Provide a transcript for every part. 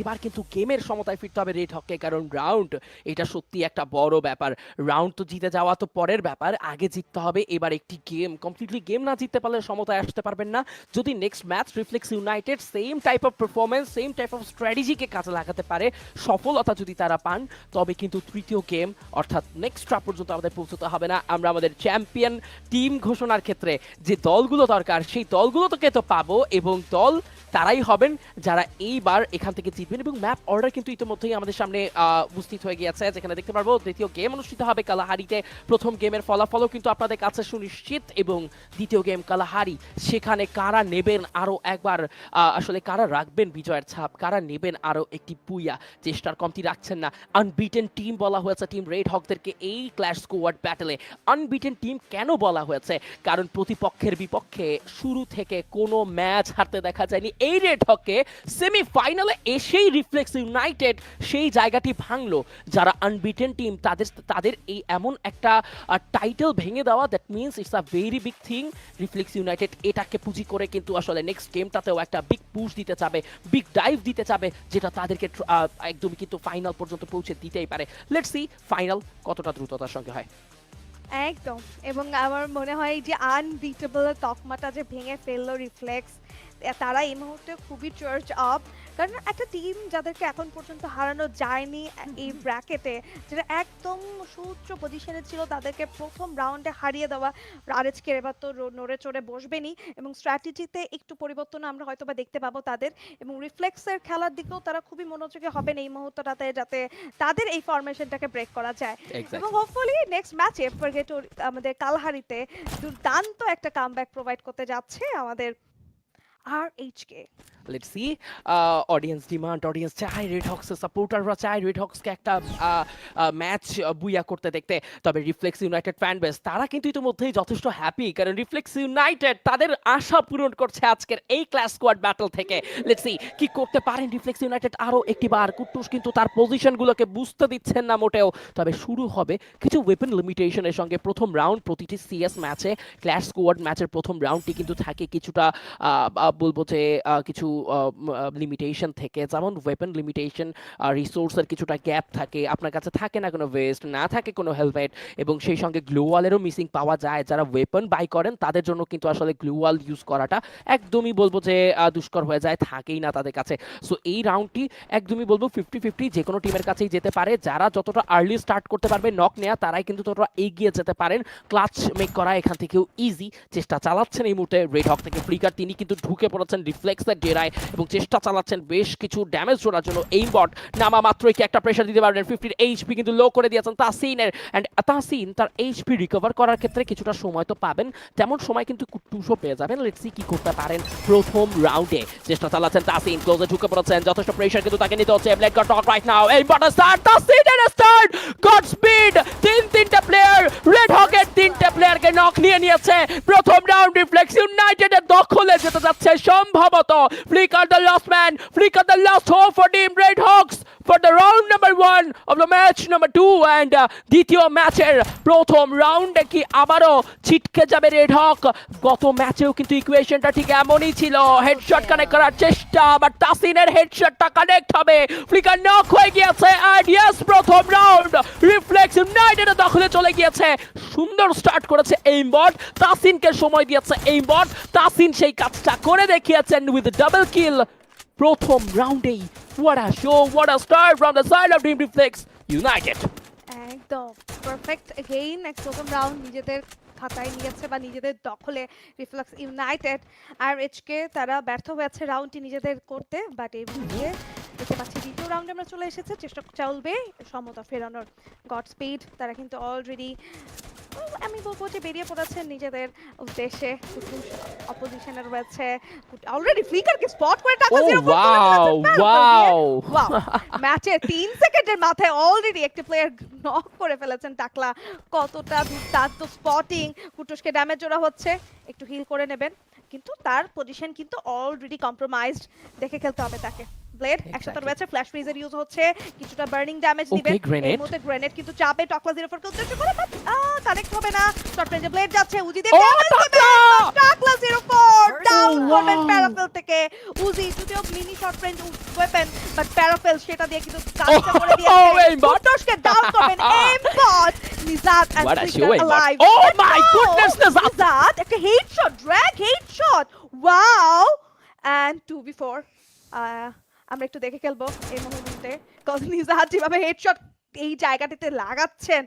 এবার কিন্তু গেমের সমতায় ফিরতে হবে রেড হককে কারণ রাউন্ড এটা সত্যি একটা বড় ব্যাপার। রাউন্ড তো জিতে যাওয়া তো পরের ব্যাপার, আগে জিততে হবে। এবার একটি গেম কমপ্লিটলি গেম না জিততে পারলে সমতায় আসতে পারবেন না। যদি next match Reflex United same type of performance same type of স্ট্র্যাটেজিকে কাজে লাগাতে পারে, সফলতা যদি তারা পান, তবে কিন্তু তৃতীয় গেম অর্থাৎ নেক্সট ট্রাপ পর্যন্ত আমাদের পৌঁছতে হবে না। আমরা আমাদের চ্যাম্পিয়ন টিম ঘোষণার ক্ষেত্রে যে দলগুলো দরকার, সেই দলগুলো তোকে তো পাবো এবং দল তারাই হবেন যারা এইবার এখান থেকে জিতবেন এবং ম্যাপ অর্ডার কিন্তু ইতিমধ্যেই আমাদের সামনে উপস্থিত হয়ে গিয়েছে, যেখানে দেখতে পারব দ্বিতীয় গেম অনুষ্ঠিত হবে কালাহারিতে। প্রথম গেমের ফলাফলও কিন্তু আপনাদের কাছে সুনিশ্চিত এবং দ্বিতীয় গেম কালাহারি। সেখানে কারা নেবেন আরও একবার আসলে কারা রাখবেন বিজয়ের ছাপ? কারা নেবেন আরও একটি পুইয়া? চেষ্টার কমতি রাখছেন না। আনবিটেন টিম বলা হয়েছে টিম রেড হকদেরকে এই ক্ল্যাশ স্কোয়াড ব্যাটেলে আনবিটেন টিম কেন বলা হয়েছে? কারণ প্রতিপক্ষের বিপক্ষে শুরু থেকে কোনো ম্যাচ হারতে দেখা যায়নি। এই রেড হককে সেমিফাইনালে এসেই রিফ্লেক্স ইউনাইটেড সেই জায়গাটি ভাঙলো। যারা আনবিটেন টিম তাদের তাদের এই এমন একটা টাইটেল ভেঙে দেওয়া that means it's a very big thing Reflex United এটাকে পুঁজি করে কিন্তু আসলে নেক্সট গেমটাতেও একটা বিগ পুশ দিতে চাবে বিগ ডাইভ দিতে চাবে, যেটা তাদেরকে একদমই কিন্তু ফাইনাল পর্যন্ত পৌঁছে দিতেই পারে। লেটস সি ফাইনাল কতটা দ্রুততার সঙ্গে হয়। একদম। এবং আমার মনে হয় যে আনবিটেবল তকমাটা যে ভেঙে ফেলল রিফ্লেক্স তারা এই মুহূর্তে খুবই চার্চ আপ কারণ একটা টিম যাদেরকে এখন পর্যন্ত হারানো যায়নি এই ব্র্যাকেটে যেটা একদম সুউচ্চ পজিশনে ছিল তাদেরকে প্রথম রাউন্ডে হারিয়ে দেওয়া আরএচকে এবার তো নড়ে চড়ে বসবেনি এবং স্ট্র্যাটেজিতে একটু পরিবর্তন আমরা হয়তো বা দেখতে পাবো তাদের এবং রিফ্লেক্সের খেলার দিকেও তারা খুবই মনোযোগী হবেন এই মুহূর্তটাতে যাতে তাদের এই ফরমেশনটাকে ব্রেক করা যায়। এবং হোপফুলি নেক্সট ম্যাচে ফরগেট আমাদের কালহারিতে দুর্দান্ত একটা কামব্যাক প্রোভাইড করতে যাচ্ছে আমাদের R HK let's see audience demand audience চায় রেড হক্সের সাপোর্টাররা চায় রেড হক্সকে একটা ম্যাচ বুইয়া করতে দেখতে। তবে রিফ্লেক্স ইউনাইটেড ফ্যান বেস তারা কিন্তু ইতিমধ্যেই যথেষ্ট হ্যাপি কারণ রিফ্লেক্স ইউনাইটেড তাদের আশা পূরণ করছে আজকের এই ক্লাস স্কোয়াড ব্যাটল থেকে। লেটস সি কি করতে পারেন রিফ্লেক্স ইউনাইটেড আরও একটি বার কুট্টুস কিন্তু তার পজিশনগুলোকে বুঝতে দিচ্ছেন না মোটেও। তবে শুরু হবে কিছু ওয়েপন লিমিটেশনের সঙ্গে প্রথম রাউন্ড প্রতিটি সিএস ম্যাচে ক্লাস স্কোয়াড ম্যাচের প্রথম রাউন্ডটি কিন্তু থাকে কিছুটা বলব যে কিছু লিমিটেশন থেকে, যেমন ওয়েপন লিমিটেশন রিসোর্সের কিছুটা গ্যাপ থাকে, আপনার কাছে থাকে না কোনো ওয়েস্ট না থাকে কোনো হেলমেট এবং সেই সঙ্গে গ্লোয়ালেরও মিসিং পাওয়া যায়। যারা ওয়েপন বাই করেন, তাদের জন্য কিন্তু আসলে গ্লোয়াল ইউজ করাটা একদমই বলব যে দুষ্কর হয়ে যায়, থাকেই না তাদের কাছে। সো এই রাউন্ডটি একদমই বলব ফিফটি ফিফটি যে কোনো টিমের কাছেই যেতে পারে। যারা যতটা আর্লি স্টার্ট করতে পারবে নক নেয়া, তারাই কিন্তু ততটা এগিয়ে যেতে পারেন। ক্লাচ মেক করা এখান থেকেও ইজি চেষ্টা চালাচ্ছেন এই মুহূর্তে রেড হক থেকে ফ্লিকার তিনি কিন্তু ঢুকে পড়েছেন রিফ্লেক্সের ডেরায় এবং চেষ্টা চালাচ্ছেন বেশ কিছু ড্যামেজ জোড়ার জন্য এই বট নামা মাত্রই কি একটা প্রেশার দিতে পারবেন। ফিফটির এইচপি কিন্তু লো করে দিয়েছেন তাসিনের। অ্যান্ড তাসিন তার এইচপি রিকভার করার ক্ষেত্রে কিছুটা সময় তো পাবেন। তেমন সময় কিন্তু কুটুসও পেয়ে যাবেন। লেটসি কি করতে পারেন প্রথম রাউন্ডে চেষ্টা চালাচ্ছেন তাসিন। ক্লোজে ঢুকে পড়েছেন। যথেষ্ট প্রেশার কিন্তু তাকে নিতে হচ্ছে। Blade got right now Aimbot start তাসিনের start Godspeed তিন, তিনটা প্লেয়ার রেড হকের তিনটে প্লেয়ারকে নক নিয়ে নিয়েছে। প্রথম রাউন্ড রিফ্লেক্স ইউনাইটেডের দখলে যেতে যাচ্ছে। সম্ভবত Flicker the last man Flicker the last hope for team Red Hawks for the round number one of the match number two and দ্বিতীয় ম্যাচের প্রথম রাউন্ডে কি আবারও ছিটকে যাবে রেড হক গত ম্যাচেও কিন্তু ইকুয়েশনটা ঠিক এমনই ছিল। হেডশট কানেক্ট করার চেষ্টা বাট তাসিনের হেডশটটা কানেক্ট হবে। ফ্লিকার নক হয়ে গিয়েছে। অ্যান্ড ইয়েস প্রথম রাউন্ড রিফ্লেক্স ইউনাইটেডের দখলে চলে গিয়েছে। সুন্দর স্টার্ট করেছে এই বট তাসিনকে সময় দিয়েছে এই বট তাসিন সেই কাজটা করে দেখিয়েছেন উইথ ডাবল কিল প্রথম রাউন্ডেই what a show, what a start from the side of Team Reflex United. একদম পারফেক্ট এগেইন এক প্রথম রাউন্ড নিজেদের খাতায় নিয়েছে বা নিজেদের দখলে রিফ্লেক্স ইউনাইটেড আর এইচকে তারা ব্যর্থ হয়েছে রাউন্ডটি নিজেদের করতে বাট এই দিয়ে দেখতে পাচ্ছি দ্বিতীয় রাউন্ডে আমরা চলে এসেছে, চেষ্টা চলবে সমতা ফেরানোর। গড স্পিড তারা কিন্তু অলরেডি আমি বলব যে বেরিয়ে পড়েছেন নিজেদের উদ্দেশ্যে অপোজিশনে রয়েছে অলরেডি ফ্লিকারকে স্পট করে টাকা জিরো wow, wow. ম্যাচে তিন সেকেন্ডের মাথায় অলরেডি একটি প্লেয়ার নক করে ফেলেছেন টাকলা। কতটা দুর্দান্ত স্পটিং কুটুসকে ড্যামেজ জোড়া হচ্ছে একটু হিল করে নেবেন। কিন্তু তার পজিশন কিন্তু অলরেডি কম্প্রোমাইজড দেখে খেলতে হবে তাকে। ব্লেড একসাথে রয়েছে ফ্ল্যাশ ফ্রিজার ইউজ হচ্ছে কিছুটা বার্নিং ড্যামেজ দিবে। এই grenade. মুহূর্তে গ্রেনেড কিন্তু চাপে টকলা জিরো ফোর উদ্দেশ্য করে বাট কানেক্ট হবে না। শর্ট রেঞ্জে ব্লেড যাচ্ছে Uzi Oh, Takla! Takla zero four down Oh, করবেন wow. প্যারাফেল থেকে। উজি যদিও mini short range weapon but Parafal সেটা দিয়ে কিন্তু কাজটা করে Oh, দিয়েছে. কুট্টুসকে ডাউন করবেন Aimbot Nizat and What a Flicker alive. Oh my goodness, Nizat. Nizat একটা headshot drag headshot wow and 2v4 আমরা একটু দেখে খেলব এই মুহূর্তে। নিজাত যেভাবে হেডশট এই জায়গাটিতে লাগাচ্ছেন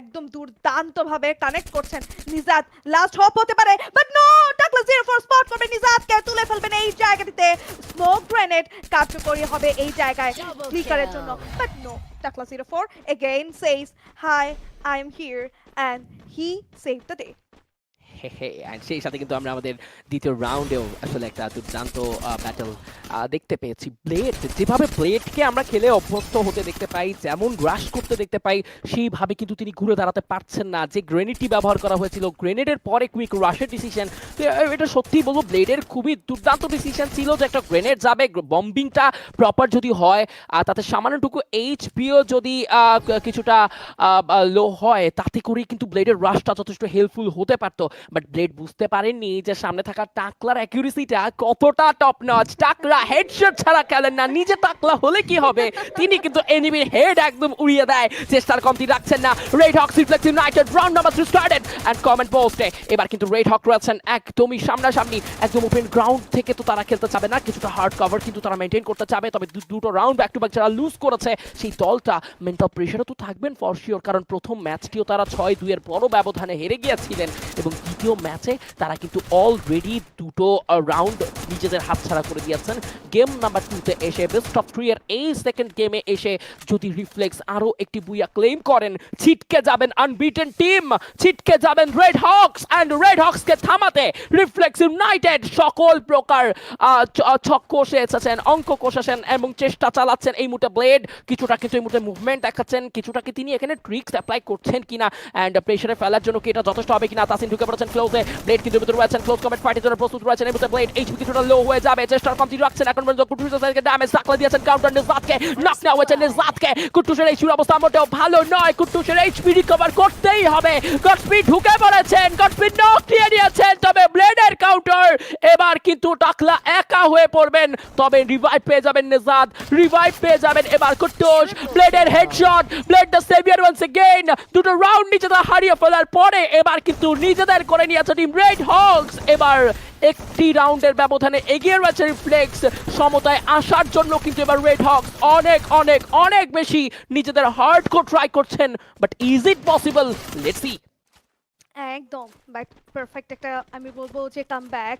একদম দুর্দান্ত ভাবে কানেক্ট করছেন নিজাত। লাস্ট হপ হতে পারে but no Takla zero four spot করবে নিজাতকে তুলে ফেলবেন এই জায়গাটিতে। স্মোক গ্রেনেড কার্যকরী হবে এই জায়গায় kill. জন্য। But no Takla zero four again says hi I am here and he save the day and সেই সাথে কিন্তু আমরা আমাদের দ্বিতীয় রাউন্ডেও আসলে একটা দুর্দান্ত ব্যাটল দেখতে পেয়েছি। ব্লেড যেভাবে ব্লেডকে আমরা খেলে অভ্যস্ত হতে দেখতে পাই, যেমন গ্রাস করতে দেখতে পাই, সেইভাবে কিন্তু তিনি ঘুরে দাঁড়াতে পারছেন না। যে গ্রেনেডটি ব্যবহার করা হয়েছিল গ্রেনেডের পরে কুইক রাশের ডিসিশন এটা সত্যিই বলব ব্লেডের খুবই দুর্দান্ত ডিসিশন ছিল যে একটা গ্রেনেড যাবে বম্বিংটা প্রপার যদি হয়, আর তাতে সামান্যটুকু এইচপিও যদি কিছুটা লো হয়, তাতে করেই কিন্তু ব্লেডের রাশটা যথেষ্ট হেল্পফুল হতে পারতো। বাট ব্লেড বুঝতে পারেননি যে সামনে থাকা টাকলার অ্যাকিউরেসিটা কতটা টপ নচ টাকলা হেডশট ছাড়া খেলেন না। নিজে টাকলা হলে কি হবে? তিনি কিন্তু এনিমির হেড একদম উড়িয়ে দেয়। চেষ্টার কমতি রাখছেন না। Red Hawk Reflex United round number three started and comment পোস্টে এবার কিন্তু রেড হক রয়েছেন একদমই সামনাসামনি। একদম ওপেন গ্রাউন্ড থেকে তো তারা খেলতে চাবে না। কিছুটা হার্ড কভার কিন্তু তারা মেনটেন করতে চাবে। তবে দুটো রাউন্ড ব্যাক টু ব্যাক যারা লুজ করেছে, সেই দলটা মেন্টাল প্রেশারও তো থাকবেন ফর শিওর কারণ প্রথম ম্যাচটিও তারা ছয় দুইয়ের বড় ব্যবধানে হেরে গিয়েছিলেন। এবং দ্বিতীয় ম্যাচে তারা কিন্তু অলরেডি দুটো রাউন্ড নিজেদের হাতছাড়া করে দিয়েছেন। গেম নাম্বার টুতে এসে বেস্ট অফ থ্রি এর এই সেকেন্ড গেমে এসে যদি রিফ্লেক্স আরও একটি বুইয়া ক্লেম করেন, ছিটকে যাবেন আনবিটেন টিম ছিটকে যাবেন রেড হকস অ্যান্ড রেড হকসকে থামাতে রিফ্লেক্স ইউনাইটেড সকল প্রকার ছক কষে এসেছেন অঙ্ক কষেছেন এবং চেষ্টা চালাচ্ছেন এই মুহূর্তে ব্লেড কিছুটা কিন্তু এই মুহূর্তে মুভমেন্ট দেখাচ্ছেন, কিছুটা কি তিনি এখানে ট্রিক্স অ্যাপ্লাই করছেন কিনা অ্যান্ড প্রেশারে ফেলার জন্য কি এটা যথেষ্ট হবে কিনা, তাসিন ঢুকে পড়েছেন ক্লোজে ব্লেড কিন্তু ভিতরে রয়েছেন ক্লোজ কমেন্ট ফাইটের জন্য প্রস্তুত রয়েছেন। এই ব্লেড এইচপি কিছুটা লো হয়ে যাবে, চেষ্টার কমতি রাখছেন এখন পর্যন্ত কুটুসের সাইডকে ড্যামেজ সাকলা দিয়েছেন কাউন্টার নিজাতকে নক নেওয়া হয়েছে নিজাতকে কুটুসের এইচপির অবস্থা মোটেও ভালো নয়। কুটুসের এইচপি রিকভার করতেই হবে। গটস্পি ঢুকে পড়েছেন গটস্পি নক দিয়ে নিয়েছেন তবে ব্লেডের কাউন্টার এবার কিন্তু টাকলা একা হয়ে পড়বেন। তবে রিভাইভ পেয়ে যাবেন নিজাত রিভাইভ পেয়ে যাবেন এবার Kutus ব্লেডের headshot Blade the saviour once again দুটো রাউন্ড নিজেদের হারিয়ে ফেলার পরে এবার কিন্তু নিজেদের করে নিয়েছে টিম রেড হকস এবার একটি রাউন্ডের ব্যবধানে এগিয়ে রয়েছে রিফ্লেক্স সমতায় আসার জন্য কিন্তু এবার রেড হকস অনেক অনেক অনেক বেশি নিজেদের হার্ড কো ট্রাই করছেন but is it possible let's একদম বাট পারফেক্ট একটা, আমি বলব যে কাম ব্যাক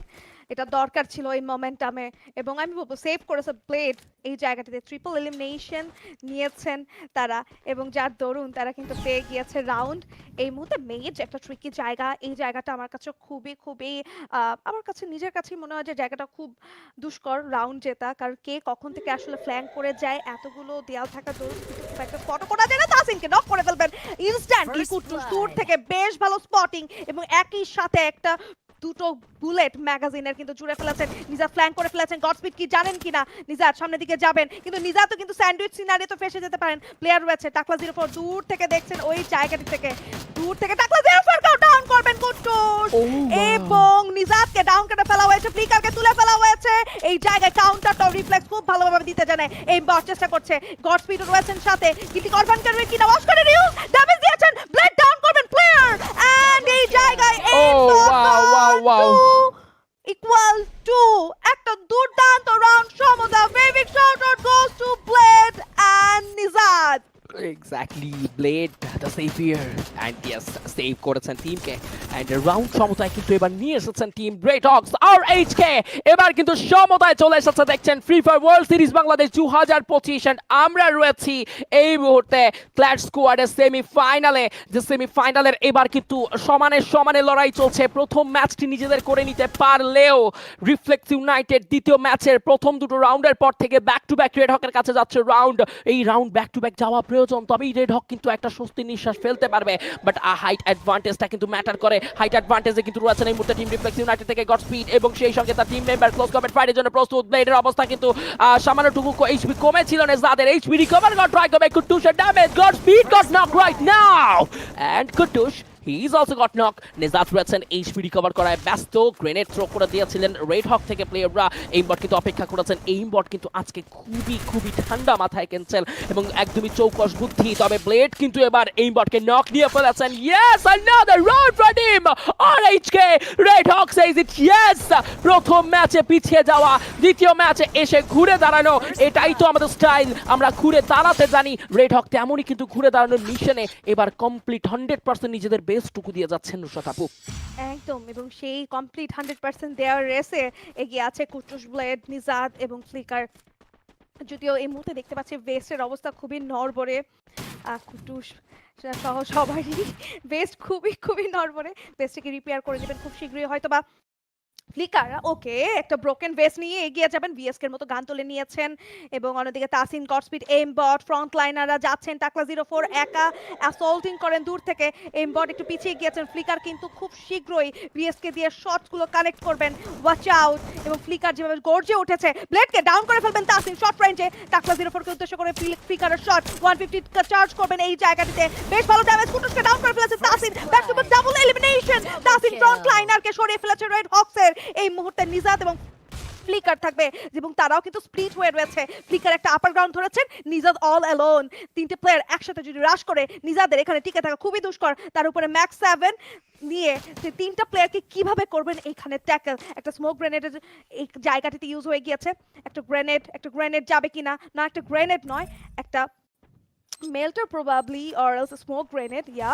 এটা দরকার ছিল এই মোমেন্টামে এবং আমি বলব সেভ করেছে ব্লেড এই জায়গাটিতে। ট্রিপল এলিমিনেশন নিয়েছেন তারা এবং যার দরুন তারা কিন্তু পেয়ে গিয়েছে রাউন্ড এই মুহূর্তে মেজ একটা ট্রিকি জায়গা। এই জায়গাটা আমার কাছে খুবই খুবই আমার কাছে নিজের কাছেই মনে হয় যে জায়গাটা খুব দুষ্কর রাউন্ড জেতা। কারণ কে কখন থেকে আসলে ফ্ল্যাঙ্ক করে যায় এতগুলো দেয়াল থাকা দরুন একটা ফটো করা যায় না। তাসিনকে নক করে ফেলবেন। ইনস্ট্যান্টলি দূর থেকে বেশ ভালো স্পটিং এবং একই সাথে একটা দুটো বুলেট ম্যাগাজিনের কিন্তু জুড়ে ফেলেছেন। নিজা ফ্ল্যাঙ্ক করে ফেলেছেন। গডস্পিড কি জানেন কিনা? নিজার সামনের দিকে যাবেন। কিন্তু নিজা তো কিন্তু স্যান্ডউইচ সিনারি তো ফেসে যেতে পারেন। প্লেয়ার রয়েছে টাকলা জিরো ফোর দূর থেকে দেখছেন ওই জায়গাটি থেকে। দূর থেকে টাকলা জিরো ফোর কাউ ডাউন করবেন কুট্টুস. এবং নিজাতকে ডাউন করে ফেলা হয়েছে। ফ্লিকারকে তুলে ফেলা হয়েছে। এই জায়গায় কাউন্টারটাও রিফ্লেক্স খুব ভালোভাবে দিতে জানে। এই বস চেষ্টা করছে। গডস্পিড রয়েছেন সাথে। কিন্তু কনফার্ম করবে কিনা ওয়াশ করে রিউ ড্যামেজ দিয়েছেন। ব্লেড ডাউন করবেন প্লেয়ার এন্ড এই জায়গায় Oh, wow, wow, wow. Equal to একটা দুর্দান্ত রাউন্ড সমতা very big shout out goes to Blade and Nizat exactly Blade the saviour and yes save করেছেন টিমকে অ্যান্ড রাউন্ড সমতায় কিন্তু এবার নিয়ে এসেছেন team great Hawks R H K এবার কিন্তু সমতায় চলে এসেছে, দেখছেন Free Fire World Series Bangladesh দু হাজার পঁচিশ অ্যান্ড আমরা রয়েছি এই মুহূর্তে ক্ল্যাশ স্কোয়াডের সেমিফাইনালে যে সেমিফাইনালের এবার কিন্তু সমানে সমানে লড়াই চলছে। প্রথম ম্যাচটি নিজেদের করে নিতে পারলেও রিফ্লেক্স ইউনাইটেড দ্বিতীয় ম্যাচের প্রথম দুটো রাউন্ডের পর থেকে ব্যাক টু ব্যাক রেড হকের কাছে যাচ্ছে রাউন্ড এই রাউন্ড ব্যাক টু ব্যাক যাওয়া প্রয়োজন। তবেই রেড হক কিন্তু একটা স্বস্তির নিঃশ্বাস ফেলতে পারবে। বাট হাইট অ্যাডভান্টেজটা কিন্তু ম্যাটার করে। হাইট অ্যাডভান্টেজে কিন্তু রয়েছেন এই মুহূর্তে টিম রিফ্লেক্স ইউনাইটেড থেকে গড স্পিড এবং সেই সঙ্গে তার টিম মেম্বার ক্লোজ কমেন্ট ফাইটের জন্য প্রস্তুত। ব্লেডের অবস্থা কিন্তু সামান্য সামান্যটুকু এইচপি কমেছিল না। যাদের এইচপি রিকভার গট ট্রাই করবে Kutus damage Godspeed got knock right now and Kutus he is also got knock Nizat রয়েছেন এইচপি করায় ব্যস্ত। গ্রেনেড থ্রো করে দিয়েছিলেন রেড হক থেকে প্লেয়াররা এইমবট কিন্তু অপেক্ষা করেছেন। এইমবট কিন্তু আজকে খুবই খুবই ঠান্ডা মাথায় ক্যান্সেল এবং একদমই চৌকস বুদ্ধি। তবে ব্লেড কিন্তু এবার এইমবটকে নক নিয়ে ফেলেছেন। Yes another round for RHK Red Hawk says it yes প্রথম ম্যাচে পিছিয়ে যাওয়া, দ্বিতীয় ম্যাচে এসে ঘুরে দাঁড়ানো, এটাই তো আমাদের স্টাইল আমরা ঘুরে দাঁড়াতে জানি রেড হক তেমনই কিন্তু ঘুরে দাঁড়ানোর মিশনে এবার কমপ্লিট হান্ড্রেড পার্সেন্ট নিজেদের বেস্টটুকু দিয়ে যাচ্ছেন নুসরাত আপু। একদম, এবং সেই কমপ্লিট হান্ড্রেড পার্সেন্ট দেওয়ার রেসে এগিয়ে আছে কুটুস ব্লেড, নিজাদ এবং ফ্লিকার। যদিও এই মুহূর্তে দেখতে পাচ্ছি বেস্টের অবস্থা খুবই নড়বড়ে। কুটুস সহ সবারই বেস্ট খুবই খুবই নড়বড়ে। বেস্টকে রিপেয়ার করে নেবেন খুব শীঘ্রই। হয়তো বা ফ্লিকার ওকে একটা ব্রোকেন ভেস নিয়ে এগিয়ে যাবেন। বিএসকের মতো গান তুলে নিয়েছেন এবং অন্যদিকে তাসিন গডস্পিড এম বট ফ্রন্ট লাইনাররা যাচ্ছেন। টাকলা জিরো ফোর একা অ্যাসল্টিং করেন দূর থেকে। এম বট একটু পিছিয়ে গিয়েছেন। ফ্লিকার কিন্তু খুব শীঘ্রই বিএসকে দিয়ে শটগুলো কানেক্ট করবেন। ওয়াচ আউট এবং ফ্লিকার যেভাবে গর্জে উঠেছে ব্লেডকে ডাউন করে ফেলবেন তাসিন শর্ট রেঞ্জে টাকলা জিরো ফোরকে উদ্দেশ্য করে ফ্লিকারের শট ওয়ান ফিফটি চার্জ করবেন এই জায়গাটিতে। বেশ ভালো ড্যামেজ কুটুসকে ডাউন করে ফেলেছে Tasin back to back double elimination Tasin front লাইনারকে সরিয়ে ফেলেছে রেড হক্সের এই মুহূর্তে নিজাদ এবং ফ্লিকার থাকবে এবং তারাও কিন্তু স্প্লিট হয়ে রয়েছে। ফ্লিকার একটা আপার গ্রাউন্ড ধরেছেন নিজাদ অল অ্যালোন তিনটে প্লেয়ার একসাথে যদি রাশ করে নিজাদের এখানে টিকে থাকা খুবই দুষ্কর। তার উপরে ম্যাক্স সেভেন নিয়ে যে তিনটা প্লেয়ারকে কীভাবে করবেন এইখানে ট্যাকেল একটা স্মোক গ্রেনেডের এই জায়গাটিতে ইউজ হয়ে গিয়েছে। একটা গ্রেনেড একটা গ্রেনেড যাবে কিনা? না একটা গ্রেনেড নয় একটা melter probably or else smoke grenade yeah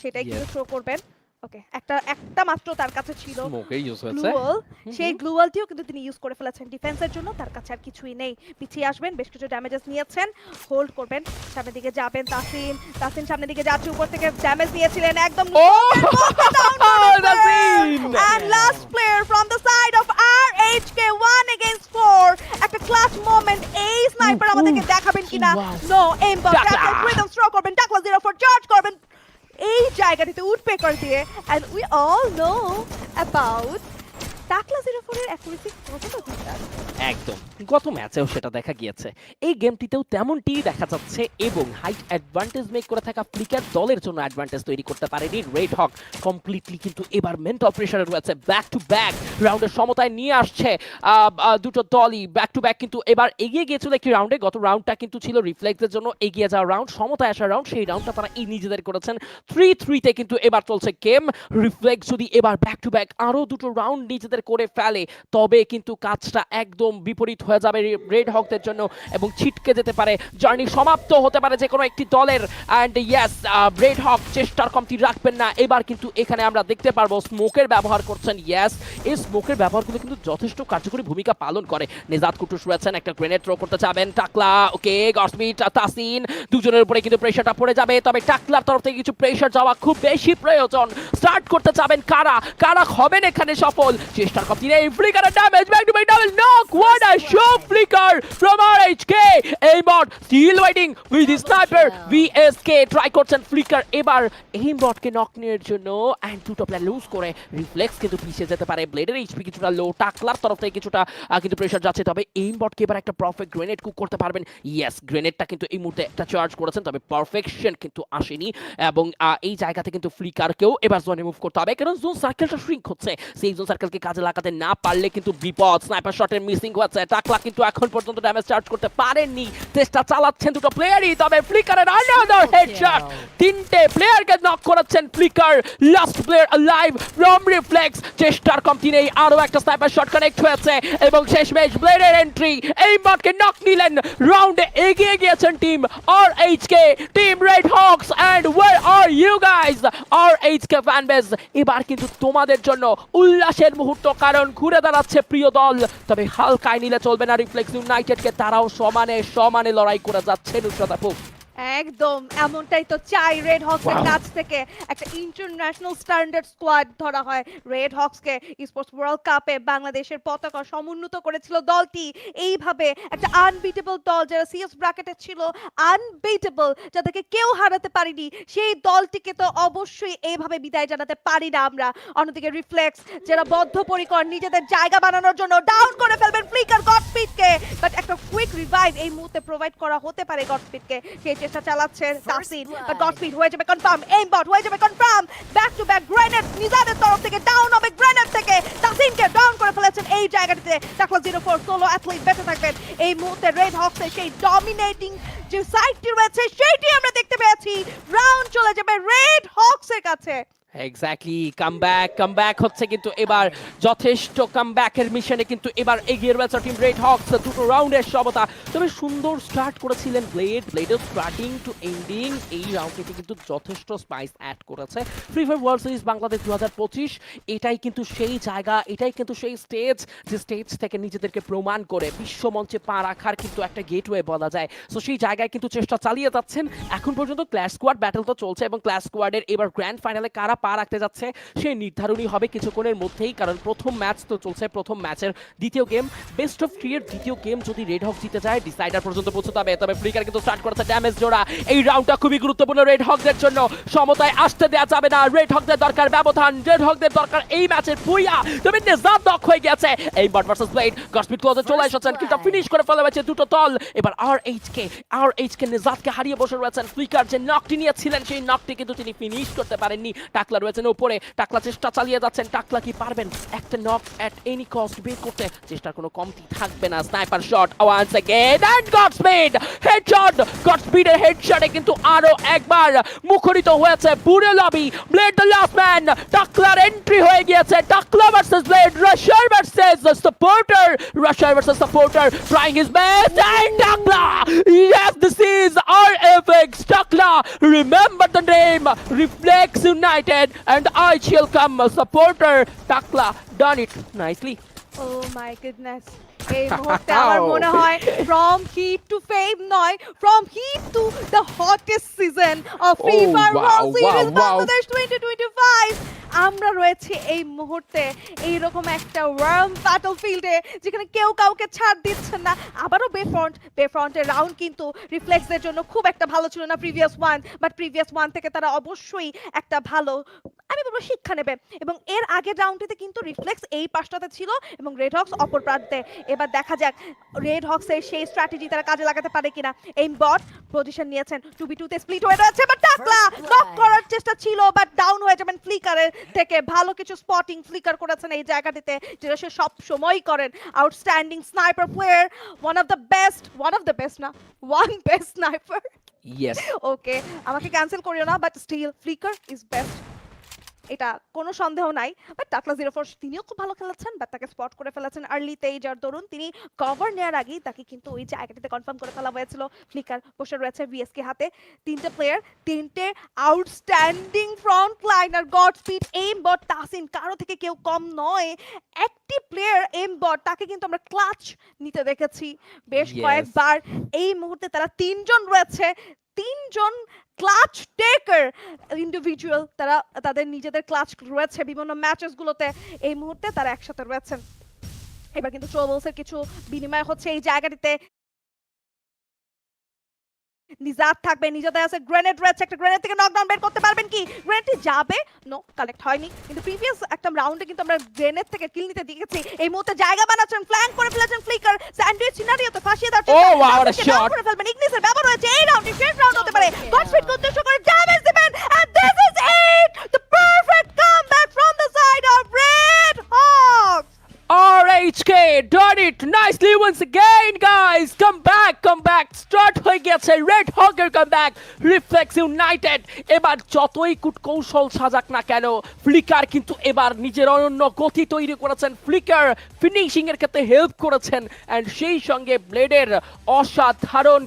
সেটাই কিন্তু. থ্রো করবেন। ওকে একটা একটা মাত্র তার কাছে ছিল স্মোকে ইউজ হয়েছে। সেই। গ্লুয়ালটিও কিন্তু তিনি ইউজ করে ফেলেছেন। ডিফেন্সের জন্য তার কাছে আর কিছুই নেই। পিছিয়ে আসবেন বেশ কিছু ড্যামেজেস নিয়েছেন। হোল্ড করবেন সামনের দিকে যাবেন তাসিন। তাসিন সামনের দিকে যাচ্ছে উপর থেকে ড্যামেজ দিয়েছিলেন একদম and last player from the side of RHK 1 against 4 একটা ক্লাচ মোমেন্ট এই স্নাইপার আমাদেরকে দেখাবেন কিনা? নো এম বল এই জায়গাটিতে উঠপে করে দিয়ে and we all know about টাকলা 04 এর অ্যাকুরেসি কতটা দুর্দান্ত একদম। গত ম্যাচেও সেটা দেখা গিয়েছে। এই গেমটিতেও তেমনটি দেখা যাচ্ছে এবং হাইট অ্যাডভান্টেজ মেক করে থাকা ফ্লিকার দলের জন্য অ্যাডভান্টেজ তৈরি করতে পারেনি রেড হক কমপ্লিটলি কিন্তু এবার মেন্টাল প্রেশারে রয়েছে ব্যাক টু ব্যাক রাউন্ডের সমতায় নিয়ে আসছে দুটো দলই ব্যাক টু ব্যাক কিন্তু এবার এগিয়ে গিয়েছিল একটি রাউন্ডে গত রাউন্ডটা কিন্তু ছিল রিফ্লেক্সের জন্য এগিয়ে যাওয়া রাউন্ড সমতায় আসা রাউন্ড সেই রাউন্ডটা তারা এই নিজেদের করেছেন। থ্রি থ্রিতে কিন্তু এবার চলছে গেম রিফ্লেক্স যদি এবার ব্যাক টু ব্যাক আরও দুটো রাউন্ড নিজেদের করে ফেলে, তবে কিন্তু কাজটা একদম বিপরীত হয়ে যাবে রেড হকদের জন্য এবং ছিটকে যেতে পারে। জার্নি সমাপ্ত হতে পারে যে কোনো একটি দলের। অ্যান্ড ইয়েস রেড হক চেষ্টার কমতি রাখবেন না। এবার কিন্তু এখানে আমরা দেখতে পারব স্মোকের ব্যবহার করছেন। ইয়েস এই স্মোকের ব্যবহারগুলো কিন্তু যথেষ্ট কার্যকরী ভূমিকা পালন করে। নেজাদ কুটুস রয়েছেন, একটা গ্রেনেড থ্রো করতে চাবেন টাকলা, ওকে গসমিট তাসিন, দুজনের উপরে কিন্তু প্রেশারটা পড়ে যাবে। তবে টাকলার তরফ থেকে কিছু প্রেশার যাওয়া খুব বেশি প্রয়োজন। করতে চাবেন কারা? কারা হবেন এখানে সফল? চেষ্টার কমতি নেই ফ্লিকারের damage back to back double knock what a show Flicker from RHK Aimbot still waiting with sniper VSK try করছেন ফ্লিকার এবার এইমবটকে নক নেওয়ার জন্য অ্যান্ড দুটো প্লেয়ার লুজ করে। রিফ্লেক্স কিন্তু পিছিয়ে যেতে পারে। ব্লেডের এইচপি কিছুটা লো টাকলার তরফ থেকে কিছুটা কিন্তু প্রেশার যাচ্ছে। তবে এইমবটকে এবার একটা পারফেক্ট গ্রেনেড কুক করতে পারবেন। ইয়েস গ্রেনেডটা কিন্তু এই মুহূর্তে একটা চার্জ করেছেন, তবে পারফেকশন কিন্তু আসেনি। এবং এই জায়গাতে কিন্তু ফ্লিকারকেও এবার জোনে মুভ করতে হবে। কারণ জোন সার্কেলটা শ্রিঙ্ক হচ্ছে। সেই জোন সার্কেলকে কাজে লাগাতে না পারলে কিন্তু বিপদ স্নাইপার শটের মিসিং হচ্ছে। টাকলা কিন্তু এখন পর্যন্ত ড্যামেজ চার্জ করতে পারেননি। চেষ্টা চালাচ্ছেন দুটো প্লেয়ারই তবে ফ্লিকারের আনাদার হেডশট তিনটে প্লেয়ারকে নক করাচ্ছেন Flicker last player live from Reflex চেষ্টার কমতি নেই আরও একটা স্নাইপার শট কানেক্ট হয়েছে। এবং শেষমেশ ব্লেডের এন্ট্রি এই মটকে নক নিলেন। রাউন্ডে এগিয়ে গিয়েছেন team R H K team Red Hawks and where are you guys R H K fan base এবার কিন্তু তোমাদের জন্য উল্লাসের মুহূর্ত, কারণ ঘুরে দাঁড়াচ্ছে প্রিয় দল। তবে হালকায় নিলে চলবে না রিফ্লেক্স ইউনাইটেডকে তারাও সমানে সমানে লড়াই করে যাচ্ছে নুসরাত আপু। একদম এমনটাই তো চাই রেড হকসের. কাছ থেকে। একটা ইন্টারন্যাশনাল স্ট্যান্ডার্ড স্কোয়াড ধরা হয়। রেড হকসকে স্পোর্টস ওয়ার্ল্ড কাপে বাংলাদেশের পতাকা সমুন্নত করেছিল দলটি। এইভাবে একটা আনবিটেবল দল যারা সিএস ব্র্যাকেটে ছিল আনবিটেবল যাদেরকে কেউ হারাতে পারিনি সেই দলটিকে তো অবশ্যই এইভাবে বিদায় জানাতে পারি না আমরা। অন্যদিকে রিফ্লেক্স যারা বদ্ধপরিকর নিজেদের জায়গা বানানোর জন্য ডাউন করে ফেলবেন ফ্লিকার গডস্পিডকে বাট একটা কুইক রিভাইভ এই মুহূর্তে প্রোভাইড করা হতে পারে গডস্পিডকে সেই চেষ্টা চালাচ্ছে তাসিন. বাট গড স্পিড হয়ে যাবে কনফার্ম এইম বট হয়ে যাবে confirm back to back grenade নিজাদের তরফ থেকে ডাউন হবে গ্রেনেড থেকে। তাসিনকে ডাউন করে ফেলেছেন এই জায়গাটিতে। Takla zero four solo athlete বেঁচে থাকবেন। এই মুহূর্তে রেড হক্সের সেই ডমিনেটিং যে সাইডটি রয়েছে সেইটি আমরা দেখতে পেয়েছি। রাউন্ড চলে যাবে রেড হক্সের কাছে। এক্স্যাক্টলি কামব্যাক কামব্যাক হচ্ছে কিন্তু এবার যথেষ্ট কামব্যাকের মিশনে কিন্তু এবার এগিয়ে রয়েছে টিম রেড হকস দুটো রাউন্ডের সমতা তবে সুন্দর স্টার্ট করেছিলেন ব্লেড ব্লেডের স্টার্টিং টু এন্ডিং এই রাউন্ডটিতে কিন্তু যথেষ্ট স্পাইস অ্যাড করেছে। Free fire world series Bangladesh দু হাজার পঁচিশ, এটাই কিন্তু সেই জায়গা, এটাই কিন্তু সেই স্টেজ যে স্টেজ থেকে নিজেদেরকে প্রমাণ করে বিশ্বমঞ্চে পা রাখার কিন্তু একটা গেটওয়ে বলা যায়। সো সেই জায়গায় কিন্তু চেষ্টা চালিয়ে যাচ্ছেন। এখন পর্যন্ত ক্লাস স্কোয়াড ব্যাটল তো চলছে এবং ক্লাস স্কোয়াডের এবার গ্র্যান্ড ফাইনালে কারা পা রাখতে যাচ্ছে। সেই নির্ধারণই হবে কিছুক্ষণের মধ্যেই কারণ প্রথম ম্যাচ তো চলছে প্রথম ম্যাচের দ্বিতীয় গেম। বেস্ট অফ থ্রি এর দ্বিতীয় গেম যদি রেড হক জিতে যায় ডিসাইডার পর্যন্ত পৌঁছতে হবে। তবে ফ্লিকার কিন্তু স্টার্ট করেছে ড্যামেজ জোড়া। এই রাউন্ডটা খুবই গুরুত্বপূর্ণ রেড হকদের জন্য। সমতায় আসতে দেওয়া যাবে না। রেড হকদের দরকার ব্যবধান। রেড হকদের দরকার এই ম্যাচের বুইয়া তবে নেজাদ দক হয়ে গেছে। এই বট ভার্সেস ব্লেড গসপিট ক্লোজে চলে এসেছেন। কিন্তু ফিনিশ করে ফেলে হয়েছে দুটো দল। এবার আর এইচ কে আর এইচ কে নেজাদকে হারিয়ে বসে রয়েছেন ফ্লিকার যে নকটি নিয়েছিলেন সেই নকটি কিন্তু তিনি ফিনিশ করতে পারেননি। টাকলা রয়েছেন উপরে টাকলা চেষ্টা চালিয়ে যাচ্ছেন। টাকলা কি পারবেন? একটা নক অ্যাট এনি কস্ট বের করতে। চেষ্টার কোনো কমতি থাকবে না। Sniper shot once again and Godspeed headshot got গডস্পিডের হেডশটে কিন্তু আরও একবার মুখরিত হয়েছে পুরো lobby. Blade the last man টাকলার entry হয়ে গিয়েছে। Takla versus blade rusher versus the supporter rusher versus supporter trying his best and Takla! Yes this is R RFX Takla. Remember the name Reflex United United and I shall come. Supporter Takla done it nicely. Oh my goodness এই মুহূর্তে আমার মনে হয় from hit to fame নয় from hit to the hottest season of free Oh, fire wow, world series wow, wow. Bangladesh 2025 আমরা রয়েছে এই মুহূর্তে এইরকম একটা ওয়ার্ম ব্যাটল ফিল্ডে যেখানে কেউ কাউকে ছাড় দিচ্ছেন না। আবারও বে ফ্রন্ট বে ফ্রন্টের রাউন্ড কিন্তু রিফ্লেক্সের জন্য খুব একটা ভালো ছিল না previous one but previous one থেকে তারা অবশ্যই একটা ভালো, আমি বলব শিক্ষা নেবে। এবং এর আগের রাউন্ডটিতে কিন্তু রিফ্লেক্স এই পাশটাতে ছিল এবং রেড হক্স অপর প্রান্তে এবার দেখা যাক রেড হক্সের সেই স্ট্র্যাটেজি তারা কাজে লাগাতে পারে কিনা। এই বট পজিশন নিয়েছেন। টু বি টুতে স্প্লিট হয়ে রয়েছে বাট টাকলা নক করার চেষ্টা ছিল বাট ডাউন হয়ে যাবেন ফ্লিকারের থেকে ভালো কিছু স্পটিং ফ্লিকার করেছেন এই জায়গাটিতে যেটা সে সব সময় করেন। Outstanding sniper player one of the best one of the best না one best sniper yes okay আমাকে ক্যান্সেল করিও না but still Flicker is best এটা কোনো সন্দেহ নাই বাট টাকলা জিরো ফোর তিনিও খুব ভালো খেলেছেন বাট তাকে স্পট করে ফেলেছেন আর্লিতেই যার দরুন। তিনি কভার নেওয়ার আগেই তাকে কিন্তু ওই জায়গাটিতে কনফার্ম করে ফেলা হয়েছিল। ফ্লিকার বসে রয়েছে ভিএসকে হাতে। তিনটে প্লেয়ার তিনটে outstanding front liner Godspeed aim bot Tasin কারও থেকে কেউ কম নয় একটি প্লেয়ার এম বট তাকে কিন্তু আমরা ক্লাচ নিতে দেখেছি। বেশ কয়েকবার এই মুহূর্তে তারা তিনজন রয়েছে। তিনজন ক্লাচ টেকার ইন্ডিভিজুয়াল তারা তাদের নিজেদের ক্লাচ রয়েছে বিভিন্ন ম্যাচেস গুলোতে এই মুহূর্তে তারা একসাথে রয়েছেন এবার কিন্তু ট্রোবলসের কিছু বিনিময় হচ্ছে এই জায়গাটিতে। নিজাত থাকবে আছে গ্রেনেড রয়েছে একটা গ্রেনেড থেকে নকডাউন বের করতে পারবেন কি? গ্রেনেডটি যাবে? নো কালেক্ট হয়নি। কিন্তু প্রিভিয়াস একটা রাউন্ডে কিন্তু আমরা গ্রেনেড থেকে কিল নিতে দেখেছি। এই মুহূর্তে জায়গা বানাচ্ছেন ফ্ল্যাঙ্ক করে ফেলেছেন ফ্লিকার স্যান্ডউইচ সিনারিওতে ফাঁসিয়ে দেওয়ার চেষ্টা। Oh. করে ফেলবেন ইগনিসের ব্যবহার হয়েছে। এই রাউন্ডে শেষ Double kill. গডস্পিড উদ্দেশ্য করে ড্যামেজ দিবেন and this is it the perfect comeback from the side of Red Hawks RHK done it nicely once again, guys! Come back come back! Start হয়ে গেছে রেড হকের কাম ব্যাক রিফ্লেক্স ইউনাইটেড এবার যতই কূটকৌশল সাজাক না কেন flicker কিন্তু এবার নিজের অনন্য গতি তৈরি করেছেন। ফ্লিকার ফিনিশিং এর ক্ষেত্রে হেল্প করেছেন এন্ড সেই সঙ্গে ব্লেডের অসাধারণ